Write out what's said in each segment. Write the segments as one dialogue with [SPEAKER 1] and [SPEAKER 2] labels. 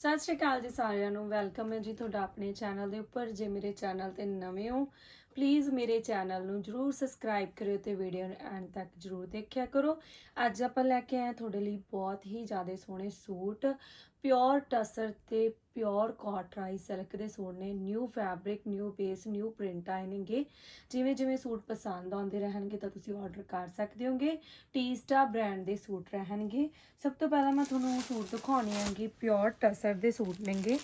[SPEAKER 1] ਸਤਿ ਸ਼੍ਰੀ ਅਕਾਲ ਜੀ ਸਾਰਿਆਂ ਨੂੰ। ਵੈਲਕਮ ਹੈ ਜੀ ਤੁਹਾਡਾ ਆਪਣੇ ਚੈਨਲ ਦੇ ਉੱਪਰ। ਜੇ ਮੇਰੇ ਚੈਨਲ ਤੇ ਨਵੇਂ ਹੋ ਪਲੀਜ਼ ਮੇਰੇ ਚੈਨਲ ਨੂੰ ਜਰੂਰ ਸਬਸਕ੍ਰਾਈਬ ਕਰਿਓ ਤੇ ਵੀਡੀਓ ਨੂੰ ਐਂਡ ਤੱਕ ਜਰੂਰ ਦੇਖਿਆ ਕਰੋ। ਅੱਜ ਆਪਾਂ ਲੈ ਕੇ ਆਏ ਹਾਂ ਤੁਹਾਡੇ ਲਈ ਬਹੁਤ ਹੀ ਜ਼ਿਆਦਾ ਸੋਹਣੇ ਸੂਟ ਪਿਓਰ ਟਸਰ ਤੇ ਪਿਓਰ ਕਾਟਰਾਈ ਸਿਲਕ ਦੇ ਸੂਟ ਨੇ new fabric new base new print ਆਏ ਨੇਗੇ ਜਿਵੇਂ ਜਿਵੇਂ ਸੂਟ ਪਸੰਦ ਆਉਂਦੇ ਰਹਿਣਗੇ ਤਾਂ ਤੁਸੀਂ ਆਰਡਰ ਕਰ ਸਕਦੇ ਹੋਗੇ। ਟੀਸਟਾ ਬ੍ਰਾਂਡ ਦੇ ਸੂਟ ਰਹਿਣਗੇ। ਸਭ ਤੋਂ ਪਹਿਲਾਂ ਮੈਂ ਤੁਹਾਨੂੰ ਸੂਟ ਦਿਖਾਉਣੀ ਹੈਗੀ ਪਿਓਰ ਟਸਰ ਦੇ ਸੂਟ ਨੇਗੇ।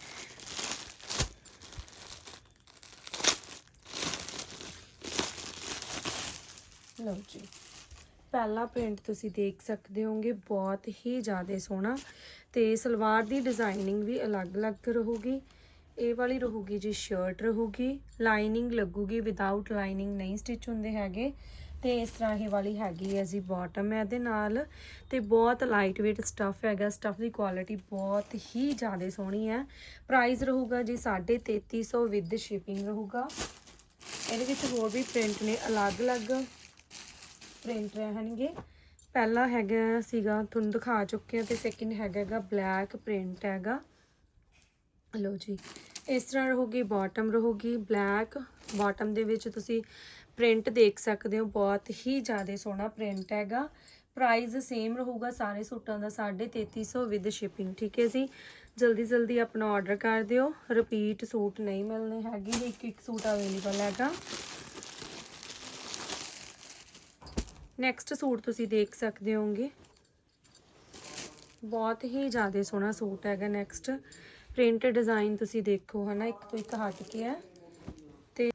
[SPEAKER 1] ਲਓ ਜੀ। ਪਹਿਲਾ ਪ੍ਰਿੰਟ ਤੁਸੀਂ ਦੇਖ ਸਕਦੇ ਹੋਗੇ, ਬਹੁਤ ਹੀ ਜ਼ਿਆਦਾ ਸੋਹਣਾ ਤੇ ਸਲਵਾਰ ਦੀ ਡਿਜ਼ਾਈਨਿੰਗ ਵੀ ਅਲੱਗ-ਅਲੱਗ ਰਹੂਗੀ। ਇਹ ਵਾਲੀ ਰਹੂਗੀ ਜੀ ਸ਼ਰਟ ਰਹੂਗੀ। ਲਾਈਨਿੰਗ ਲੱਗੂਗੀ ਵਿਦਆਊਟ ਲਾਈਨਿੰਗ ਨਹੀਂ ਸਟਿਚ ਹੁੰਦੇ ਹੈਗੇ। ਤੇ ਇਸ ਤਰ੍ਹਾਂ ਇਹ ਵਾਲੀ ਹੈਗੀ ਹੈ ਜੀ ਬਾਟਮ ਹੈ ਇਹਦੇ ਨਾਲ। ਤੇ ਬਹੁਤ ਲਾਈਟ weight ਸਟਫ ਹੈਗਾ ਸਟਫ ਦੀ ਕੁਆਲਿਟੀ ਬਹੁਤ ਹੀ ਜ਼ਿਆਦਾ ਸੋਹਣੀ ਹੈ। ਪ੍ਰਾਈਸ ਰਹੂਗਾ ਜੀ 3350 ਵਿਦ ਸ਼ਿਪਿੰਗ ਰਹੂਗਾ। ਇਹਦੇ ਵਿੱਚ ਹੋਰ ਵੀ ਪ੍ਰਿੰਟ ਨੇ ਅਲੱਗ-ਅਲੱਗ। ਪ੍ਰਿੰਟ ਰਹਿਣਗੇ। ਪਹਿਲਾ ਹੈਗਾ ਸੀਗਾ, ਤੁਹਾਨੂੰ ਦਿਖਾ ਚੁੱਕੇ ਹਾਂ ਤੇ ਸੈਕਿੰਡ ਹੈਗਾਗਾ ਬਲੈਕ ਪ੍ਰਿੰਟ ਹੈਗਾ। ਲੋ ਜੀ, ਇਸ ਤਰ੍ਹਾਂ ਰਹੂਗੀ ਬਾਟਮ ਰਹੂਗੀ ਬਲੈਕ ਬਾਟਮ ਦੇ ਵਿੱਚ ਤੁਸੀਂ ਪ੍ਰਿੰਟ ਦੇਖ ਸਕਦੇ ਹੋ, ਬਹੁਤ ਹੀ ਜ਼ਿਆਦਾ ਸੋਹਣਾ ਪ੍ਰਿੰਟ ਹੈਗਾ। ਪ੍ਰਾਈਸ ਸੇਮ ਰਹੂਗਾ ਸਾਰੇ ਸੂਟਾਂ ਦਾ 3350 ਵਿਦ ਸ਼ਿਪਿੰਗ ਠੀਕ ਹੈ ਜੀ? ਜਲਦੀ ਜਲਦੀ ਆਪਣਾ ਆਰਡਰ ਕਰ ਦਿਓ। ਰਿਪੀਟ ਸੂਟ ਨਹੀਂ ਮਿਲਨੇ ਹੈਗੇ, ਇੱਕ ਇੱਕ ਸੂਟ ਅਵੇਲੇਬਲ ਹੈਗਾ। ਨੈਕਸਟ ਸੂਟ ਤੁਸੀਂ ਦੇਖ ਸਕਦੇ ਹੋਗੇ ਬਹੁਤ ਹੀ ਜ਼ਿਆਦਾ ਸੋਹਣਾ ਸੂਟ ਹੈਗਾ ਨੈਕਸਟ ਪ੍ਰਿੰਟ ਡਿਜ਼ਾਈਨ ਤੁਸੀਂ ਦੇਖੋ ਹਨਾ, ਇੱਕ ਤੋਂ ਇੱਕ ਹਟ ਕੇ ਹੈ। ਤੇ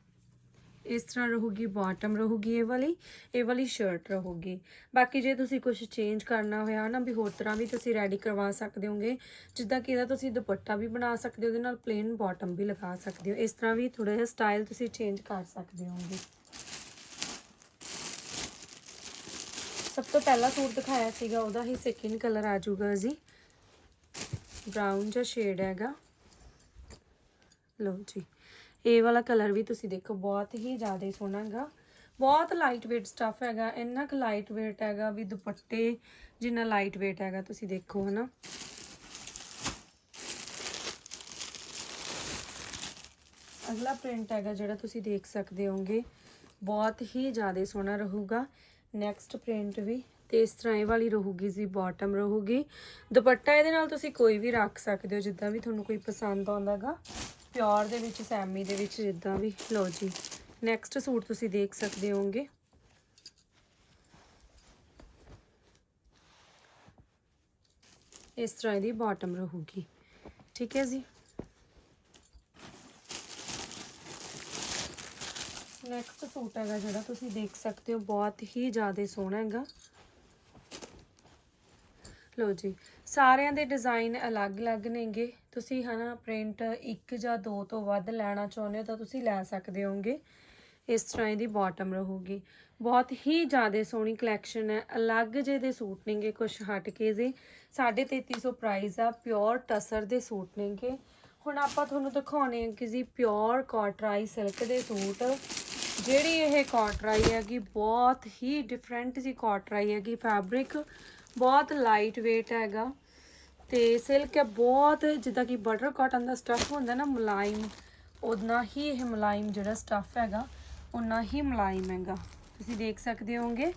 [SPEAKER 1] ਇਸ ਤਰ੍ਹਾਂ ਰਹੂਗੀ ਬਾਟਮ ਰਹੂਗੀ ਇਹ ਵਾਲੀ ਇਹ ਵਾਲੀ ਸ਼ਰਟ ਰਹੂਗੀ। ਬਾਕੀ ਜੇ ਤੁਸੀਂ ਕੁਝ ਚੇਂਜ ਕਰਨਾ ਹੋਇਆ ਨਾ ਵੀ ਹੋਰ ਤਰ੍ਹਾਂ ਵੀ ਤੁਸੀਂ ਰੈਡੀ ਕਰਵਾ ਸਕਦੇ ਹੋਗੇ ਜਿੱਦਾਂ ਕਿ ਇਹਦਾ ਤੁਸੀਂ ਦੁਪੱਟਾ ਵੀ ਬਣਾ ਸਕਦੇ ਹੋ, ਉਹਦੇ ਨਾਲ ਪਲੇਨ ਬਾਟਮ ਵੀ ਲਗਾ ਸਕਦੇ ਹੋ। ਇਸ ਤਰ੍ਹਾਂ ਵੀ ਥੋੜਾ ਜਿਹਾ ਸਟਾਈਲ ਤੁਸੀਂ ਚੇਂਜ ਕਰ ਸਕਦੇ ਹੋਗੇ ਸਭ ਤੋਂ ਪਹਿਲਾ ਸੂਟ ਦਿਖਾਇਆ ਸੀਗਾ, ਉਹਦਾ ਹੀ ਸੈਕਿੰਡ ਕਲਰ ਆ ਜਾਊਗਾ ਜੀ। ਬ੍ਰਾਊਨ ਜਿਹਾ ਸ਼ੇਡ ਹੈਗਾ। ਲਓ ਜੀ, ਇਹ ਵਾਲਾ ਕਲਰ ਵੀ ਤੁਸੀਂ ਦੇਖੋ, ਬਹੁਤ ਹੀ ਜ਼ਿਆਦਾ ਸੋਹਣਾ ਹੈਗਾ। ਬਹੁਤ ਲਾਈਟ weight ਸਟਫ ਹੈਗਾ, ਇੰਨਾ ਕੁ ਲਾਈਟ weight ਹੈਗਾ ਵੀ ਦੁਪੱਟੇ ਜਿੰਨਾ ਲਾਈਟ weight ਹੈਗਾ, ਤੁਸੀਂ ਦੇਖੋ ਹਨਾ। ਅਗਲਾ ਪ੍ਰਿੰਟ ਹੈਗਾ ਜਿਹੜਾ ਤੁਸੀਂ ਦੇਖ ਸਕਦੇ ਹੋਗੇ ਬਹੁਤ ਹੀ ਜ਼ਿਆਦਾ ਸੋਹਣਾ ਰਹੂਗਾ। ਨੈਕਸਟ ਪ੍ਰਿੰਟ ਵੀ। ਤੇ ਇਸ ਤਰ੍ਹਾਂ ਇਹ ਵਾਲੀ ਰਹੂਗੀ ਜੀ ਬਾਟਮ ਰਹੂਗੀ। ਦੁਪੱਟਾ ਇਹਦੇ ਨਾਲ ਤੁਸੀਂ ਕੋਈ ਵੀ ਰੱਖ ਸਕਦੇ ਹੋ, ਜਿੱਦਾਂ ਵੀ ਤੁਹਾਨੂੰ ਕੋਈ ਪਸੰਦ ਆਉਂਦਾਗਾ ਪਿਓਰ ਦੇ ਵਿੱਚ, ਸੈਮੀ ਦੇ ਵਿੱਚ, ਜਿੱਦਾਂ ਵੀ। ਲਓ ਜੀ ਨੈਕਸਟ ਸੂਟ ਤੁਸੀਂ ਦੇਖ ਸਕਦੇ ਹੋਗੇ ਇਸ ਤਰ੍ਹਾਂ ਇਹਦੀ ਬਾਟਮ ਰਹੂਗੀ। ਠੀਕ ਹੈ ਜੀ। ਨੈਕਸਟ ਸੂਟ ਹੈਗਾ ਜਿਹੜਾ ਤੁਸੀਂ ਦੇਖ ਸਕਦੇ ਹੋ, ਬਹੁਤ ਹੀ ਜ਼ਿਆਦਾ ਸੋਹਣਾ ਹੈਗਾ। ਲਓ ਜੀ, ਸਾਰਿਆਂ ਦੇ ਡਿਜ਼ਾਈਨ ਅਲੱਗ-ਅਲੱਗ ਨੇਗੇ। ਤੁਸੀਂ ਹਨਾ ਪ੍ਰਿੰਟ ਇੱਕ ਜਾਂ ਦੋ ਤੋਂ ਵੱਧ ਲੈਣਾ ਚਾਹੁੰਦੇ ਹੋ ਤਾਂ ਤੁਸੀਂ ਲੈ ਸਕਦੇ ਹੋਗੇ ਇਸ ਤਰ੍ਹਾਂ ਇਹਦੀ ਬਾਟਮ ਰਹੂਗੀ। ਬਹੁਤ ਹੀ ਜ਼ਿਆਦਾ ਸੋਹਣੀ ਕਲੈਕਸ਼ਨ ਹੈ। ਅਲੱਗ ਜੇ ਦੇ ਸੂਟ ਨੇਗੇ ਕੁਝ ਹਟ ਕੇ ਜੇ। 3350 ਪ੍ਰਾਈਸ ਆ ਪਿਓਰ ਟਸਰ ਦੇ ਸੂਟ ਨੇਗੇ। ਹੁਣ ਆਪਾਂ ਤੁਹਾਨੂੰ ਦਿਖਾਉਣੇ ਆ ਕਿ ਜੀ ਪਿਓਰ ਕਾਟਰਾਈ ਸਿਲਕ ਦੇ ਸੂਟ। ਜਿਹੜੀ ਇਹ ਕਾਟਰਾਈ ਹੈਗੀ, ਬਹੁਤ ਹੀ ਡਿਫਰੈਂਟ ਜੀ ਕਾਟਰਾਈ ਹੈਗੀ ਫੈਬਰਿਕ ਬਹੁਤ ਲਾਈਟ weight ਹੈਗਾ ਤੇ ਸਿਲਕ ਹੈ, ਬਹੁਤ ਜਿੱਦਾਂ ਕਿ ਬਟਰ ਕਾਟਨ ਦਾ ਸਟਫ ਹੁੰਦਾ ਨਾ, ਮੁਲਾਇਮ ਉਦਾਂ ਹੀ ਇਹ ਮੁਲਾਇਮ ਜਿਹੜਾ ਸਟਫ ਹੈਗਾ ਉਨਾ ਹੀ ਮੁਲਾਇਮ ਹੈਗਾ। ਤੁਸੀਂ ਦੇਖ ਸਕਦੇ ਹੋਗੇ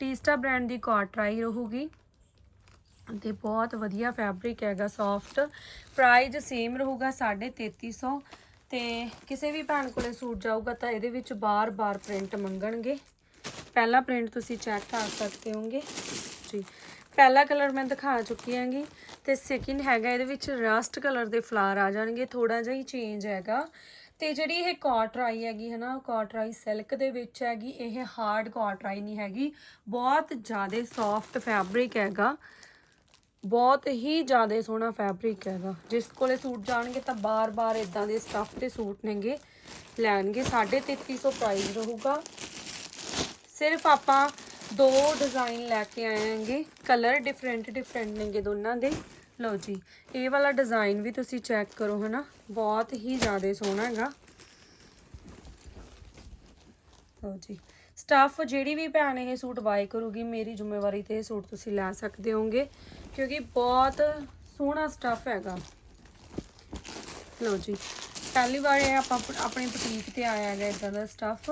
[SPEAKER 1] ਟੀਸਟਾ ਬ੍ਰਾਂਡ ਦੀ ਕਾਟਰਾਈ ਰਹੂਗੀ ਤੇ ਬਹੁਤ ਵਧੀਆ ਫੈਬਰਿਕ ਹੈਗਾ ਸੌਫਟ ਪ੍ਰਾਈਸ ਸੇਮ ਰਹੂਗਾ 3350 ਤੇ ਕਿਸੇ ਵੀ ਭੈਣ ਕੋਲੇ ਸੂਟ ਜਾਊਗਾ ਤਾਂ ਇਹਦੇ ਵਿੱਚ ਬਾਰ-ਬਾਰ ਪ੍ਰਿੰਟ ਮੰਗਣਗੇ। ਪਹਿਲਾ ਪ੍ਰਿੰਟ ਤੁਸੀਂ ਚੈੱਕ ਕਰ ਸਕਦੇ ਹੋਗੇ ਜੀ। ਪਹਿਲਾ ਕਲਰ ਮੈਂ ਦਿਖਾ ਚੁੱਕੀ ਹਾਂਗੀ ਤੇ ਸੈਕਿੰਡ ਹੈਗਾ ਇਹਦੇ ਵਿੱਚ ਰਸਟ ਕਲਰ ਦੇ ਫਲਾਰ ਆ ਜਾਣਗੇ ਥੋੜਾ ਜਿਹਾ ਹੀ ਚੇਂਜ ਹੈਗਾ। ਤੇ ਜਿਹੜੀ ਇਹ ਕਾਟਰਾਈ ਹੈਗੀ ਹਨਾ ਕਾਟਰਾਈ ਸਿਲਕ ਦੇ ਵਿੱਚ ਹੈਗੀ, ਇਹ ਹਾਰਡ ਕਾਟਰਾਈ ਨਹੀਂ ਹੈਗੀ, ਬਹੁਤ ਜ਼ਿਆਦਾ ਸੌਫਟ ਫੈਬਰਿਕ ਹੈਗਾ। ਬਹੁਤ ਹੀ ਜ਼ਿਆਦਾ ਸੋਹਣਾ ਫੈਬਰਿਕ ਹੈਗਾ। ਜਿਸ ਕੋਲੇ ਸੂਟ ਜਾਣਗੇ ਤਾਂ ਬਾਰ-ਬਾਰ ਇਦਾਂ ਦੇ ਸਟਫ ਦੇ ਸੂਟ ਨੇਗੇ। ਲੈਣਗੇ 3350 ਪ੍ਰਾਈਸ ਰਹੂਗਾ। ਸਿਰਫ ਆਪਾਂ ਦੋ ਡਿਜ਼ਾਈਨ ਲੈ ਕੇ ਆਏ ਆਂਗੇ ਕਲਰ ਡਿਫਰੈਂਟ ਡਿਫਰੈਂਟ ਨੇਗੇ ਦੋਨਾਂ ਦੇ। ਲਓ ਜੀ, ਇਹ ਵਾਲਾ ਡਿਜ਼ਾਈਨ ਵੀ ਤੁਸੀਂ ਚੈੱਕ ਕਰੋ ਹਨਾ। ਬਹੁਤ ਹੀ ਜ਼ਿਆਦਾ ਸੋਹਣਾ ਹੈਗਾ। ਲਓ ਜੀ ਸਟੱਫ ਜਿਹੜੀ ਵੀ ਭੈਣ ਇਹ ਸੂਟ ਬਾਏ ਕਰੂਗੀ, ਮੇਰੀ ਜ਼ਿੰਮੇਵਾਰੀ ਤੇ ਇਹ ਸੂਟ ਤੁਸੀਂ ਲੈ ਸਕਦੇ ਹੋਗੇ ਕਿਉਂਕਿ ਬਹੁਤ ਸੋਹਣਾ ਸਟੱਫ ਹੈਗਾ। ਲਓ ਜੀ, ਪਹਿਲੀ ਵਾਰ ਇਹ ਆਪਾਂ ਆਪਣੇ ਬੁਟੀਕ ਤੇ ਆਇਆ ਹੈਗਾ ਇਦਾਂ ਦਾ ਸਟੱਫ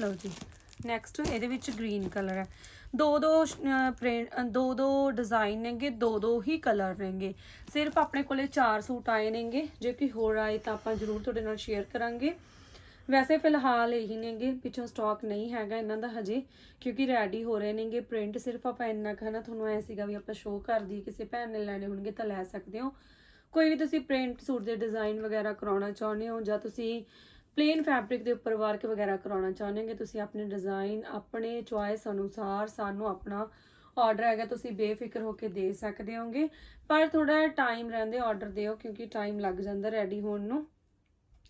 [SPEAKER 1] ਲਓ ਜੀ ਨੈਕਸਟ ਇਹਦੇ ਵਿੱਚ ਗ੍ਰੀਨ ਕਲਰ ਹੈ। ਦੋ ਦੋ ਦੋ ਦੋ ਡਿਜ਼ਾਈਨ ਨੇਗੇ, ਦੋ ਦੋ ਹੀ ਕਲਰ ਨੇਗੇ। ਸਿਰਫ ਆਪਣੇ ਕੋਲੇ ਚਾਰ ਸੂਟ ਆਏ ਨੇਗੇ, ਜੇ ਕੋਈ ਹੋਰ ਆਏ ਤਾਂ ਆਪਾਂ ਜ਼ਰੂਰ ਤੁਹਾਡੇ ਨਾਲ ਸ਼ੇਅਰ ਕਰਾਂਗੇ। ਵੈਸੇ ਫਿਲਹਾਲ ਇਹੀ ਨੇਗੇ, ਪਿੱਛੋਂ ਸਟਾਕ ਨਹੀਂ ਹੈਗਾ ਇਹਨਾਂ ਦਾ ਹਜੇ, ਕਿਉਂਕਿ ਰੈਡੀ ਹੋ ਰਹੇ ਨੇਗੇ ਪ੍ਰਿੰਟ ਸਿਰਫ ਆਪਾਂ ਇੰਨਾ ਕੁ ਹੈ ਨਾ, ਤੁਹਾਨੂੰ ਐ ਸੀਗਾ ਵੀ ਆਪਾਂ ਸ਼ੋਅ ਕਰ ਦਈਏ, ਕਿਸੇ ਭੈਣ ਨੇ ਲੈਣੇ ਹੋਣਗੇ ਤਾਂ ਲੈ ਸਕਦੇ ਹੋ। ਕੋਈ ਵੀ ਤੁਸੀਂ ਪ੍ਰਿੰਟ ਸੂਟ ਦੇ ਡਿਜ਼ਾਈਨ ਵਗੈਰਾ ਕਰਾਉਣਾ ਚਾਹੁੰਦੇ ਹੋ ਜਾਂ ਤੁਸੀਂ ਪਲੇਨ ਫੈਬਰਿਕ ਦੇ ਉੱਪਰ ਵਰਕ ਵਗੈਰਾ ਕਰਾਉਣਾ ਚਾਹੁੰਦੇ ਹੋਗੇ, ਤੁਸੀਂ ਆਪਣੇ ਡਿਜ਼ਾਈਨ ਆਪਣੇ ਚੁਆਇਸ ਅਨੁਸਾਰ ਸਾਨੂੰ ਆਪਣਾ ਆਰਡਰ ਹੈਗਾ, ਤੁਸੀਂ ਬੇਫਿਕਰ ਹੋ ਕੇ ਦੇ ਸਕਦੇ ਹੋਗੇ। ਪਰ ਥੋੜਾ ਟਾਈਮ ਰਹਿੰਦੇ ਆਰਡਰ ਦਿਓ, ਕਿਉਂਕਿ ਟਾਈਮ ਲੱਗ ਜਾਂਦਾ ਰੈਡੀ ਹੋਣ ਨੂੰ।